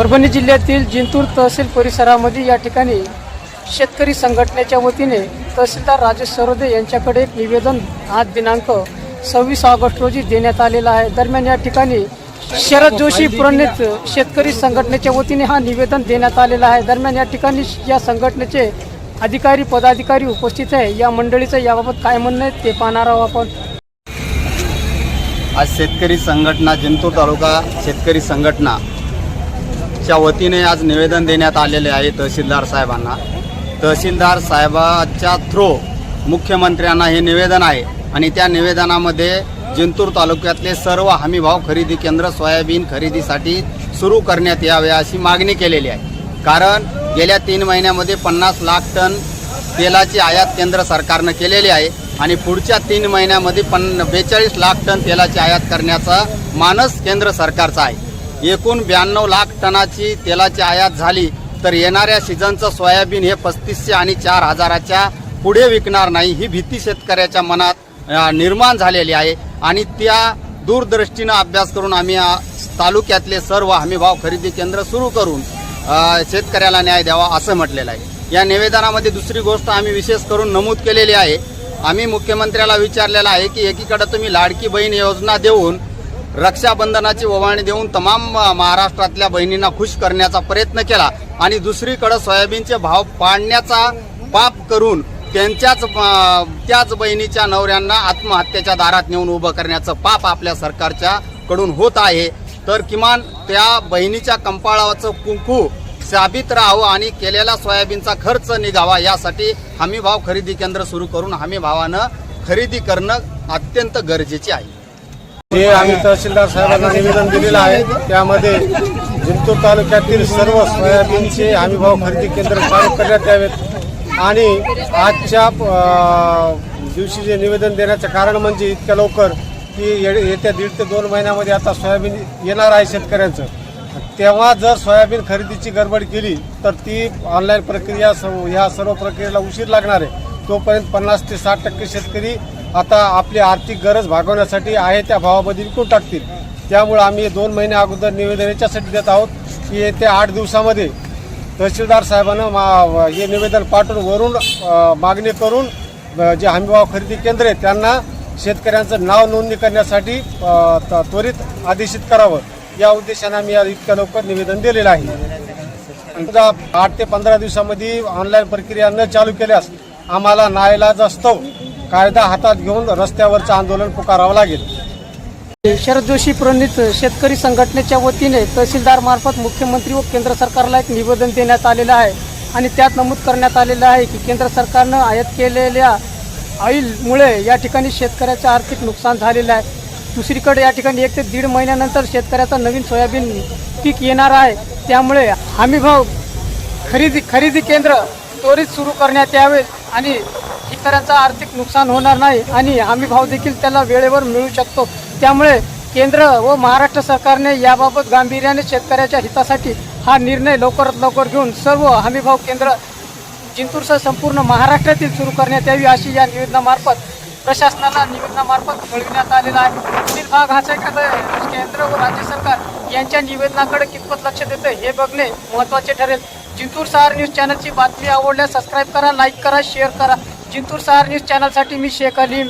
परभणी जिल्ह्यातील जिंतूर तहसील परिसरामध्ये या ठिकाणी शेतकरी संघटनेच्या वतीने तहसीलदार राजेश सरोदे यांच्याकडे एक निवेदन आज दिनांक सव्वीस ऑगस्ट रोजी देण्यात आलेला आहे. दरम्यान या ठिकाणी शरद जोशी प्रणित शेतकरी संघटनेच्या वतीने हा निवेदन देण्यात आलेला आहे. दरम्यान या ठिकाणी या संघटनेचे अधिकारी पदाधिकारी उपस्थित आहे. या मंडळीचं याबाबत काय म्हणणं आहे ते पाहणार आहोत आपण. आज शेतकरी संघटना जिंतूर तालुका शेतकरी संघटना च्या वतीने आज निवेदन देण्यात आलेले आहे तहसीलदार साहेबांना. तहसीलदार साहेबाच्या थ्रो मुख्यमंत्र्यांना हे निवेदन आहे आणि त्या निवेदनामध्ये जिंतूर तालुक्यातले सर्व हमीभाव खरेदी केंद्र सोयाबीन खरेदीसाठी सुरू करण्यात यावे अशी मागणी केलेली आहे. कारण गेल्या तीन महिन्यामध्ये पन्नास लाख टन तेलाची आयात केंद्र सरकारनं केलेली आहे आणि पुढच्या तीन महिन्यामध्ये पन्न बेचाळीस लाख टन तेलाची आयात करण्याचा मानस केंद्र सरकारचा आहे. एकूण ब्याण्णव लाख टनाची तेलाची आयात झाली तर येणाऱ्या सीझनचं सोयाबीन हे पस्तीसशे आणि चार हजाराच्या पुढे विकणार नाही ही भीती शेतकऱ्याच्या मनात निर्माण झालेली आहे. आणि त्या दूरदृष्टीनं अभ्यास करून आम्ही तालुक्यातले सर्व हमीभाव खरेदी केंद्र सुरू करून शेतकऱ्याला न्याय द्यावा असं म्हटलेलं आहे. या निवेदनामध्ये दुसरी गोष्ट आम्ही विशेष करून नमूद केलेली आहे. आम्ही मुख्यमंत्र्याला विचारलेलं आहे की एकीकडे तुम्ही लाडकी बहीण योजना देऊन रक्षाबंधनाची ओवाळणी देऊन तमाम महाराष्ट्रातल्या बहिणींना खुश करण्याचा प्रयत्न केला आणि दुसरीकडं सोयाबीनचे भाव पाडण्याचा पाप करून त्यांच्याच त्याच बहिणीच्या नवऱ्यांना आत्महत्येच्या दारात नेऊन उभं करण्याचं पाप आपल्या सरकारच्या कडून होत आहे. तर किमान त्या बहिणीच्या कंपाळाचं कुंकू साबित राहावं आणि केलेला सोयाबीनचा खर्च निघावा यासाठी हमीभाव खरेदी केंद्र सुरू करून हमीभावानं खरेदी करणं अत्यंत गरजेचे आहे. जे आम्ही तहसीलदार साहेबांना निवेदन दिलेलं आहे. त्यामध्ये जिंतूर तालुक्यातील सर्व सोयाबीनचे हमीभाव खरेदी केंद्र चालू करण्यात यावेत. आणि आजच्या दिवशी जे निवेदन देण्याचं कारण म्हणजे इतक्या लवकर की ये- येत्या दीड ते दोन महिन्यामध्ये आता सोयाबीन येणार आहे शेतकऱ्यांचं. तेव्हा जर सोयाबीन खरेदीची गडबड केली तर ती ऑनलाईन प्रक्रिया ह्या सर्व प्रक्रियेला उशीर लागणार आहे. तोपर्यंत पन्नास ते साठ टक्के शेतकरी आता आपली आर्थिक गरज भागवण्यासाठी आहे त्या भावामध्ये विकून टाकतील. त्यामुळे आम्ही दोन महिने अगोदर निवेदन याच्यासाठी देत आहोत की येत्या आठ दिवसामध्ये तहसीलदार साहेबांना मा हे निवेदन पाठवून वरून मागणी करून जे हमीभाव खरेदी केंद्र आहे त्यांना शेतकऱ्यांचं नाव नोंदणी करण्यासाठी त- त्वरित आदेशित करावं. या उद्देशाने आम्ही या इतक्या लवकर निवेदन दिलेलं आहे. आठ ते पंधरा दिवसामध्ये ऑनलाईन प्रक्रिया न चालू केल्यास आम्हाला नाईलाज असतो. कायदा हातात घेऊन रस्त्यावरचं आंदोलन पुकारावं लागेल. शरद जोशी प्रणित शेतकरी संघटनेच्या वतीने तहसीलदार मार्फत मुख्यमंत्री व केंद्र सरकारला एक निवेदन देण्यात आलेलं आहे आणि त्यात नमूद करण्यात आलेलं आहे की केंद्र सरकारनं आयात केलेल्या ऑइलमुळे या ठिकाणी शेतकऱ्याचं आर्थिक नुकसान झालेलं आहे. दुसरीकडे या ठिकाणी एक ते दीड महिन्यानंतर शेतकऱ्याचं नवीन सोयाबीन पीक येणार आहे. त्यामुळे हमीभाव खरेदी खरेदी केंद्र त्वरित सुरू करण्यात यावे आणि शेतकऱ्यांचं आर्थिक नुकसान होणार नाही आणि हमी भाव देखील त्याला वेळेवर मिळू शकतो. त्यामुळे केंद्र व महाराष्ट्र सरकारने याबाबत गांभीर्याने शेतकऱ्याच्या हितासाठी हा निर्णय लवकरात लवकर घेऊन सर्व हमीभाव केंद्र जिंतूरसह संपूर्ण महाराष्ट्रातील सुरू करण्यात यावी अशी या निवेदनामार्फत प्रशासनाला निवेदनामार्फत कळविण्यात आलेला आहे. पुढील भाग हाच एखादं केंद्र व राज्य सरकार यांच्या निवेदनाकडे कितपत लक्ष देतं हे बघणे महत्त्वाचे ठरेल. जिंतूर सहार न्यूज चॅनलची बातमी आवडल्यास सबस्क्राईब करा लाईक करा शेअर करा. जिंतूर सहार न्यूज चॅनलसाठी मी शेख अलीम.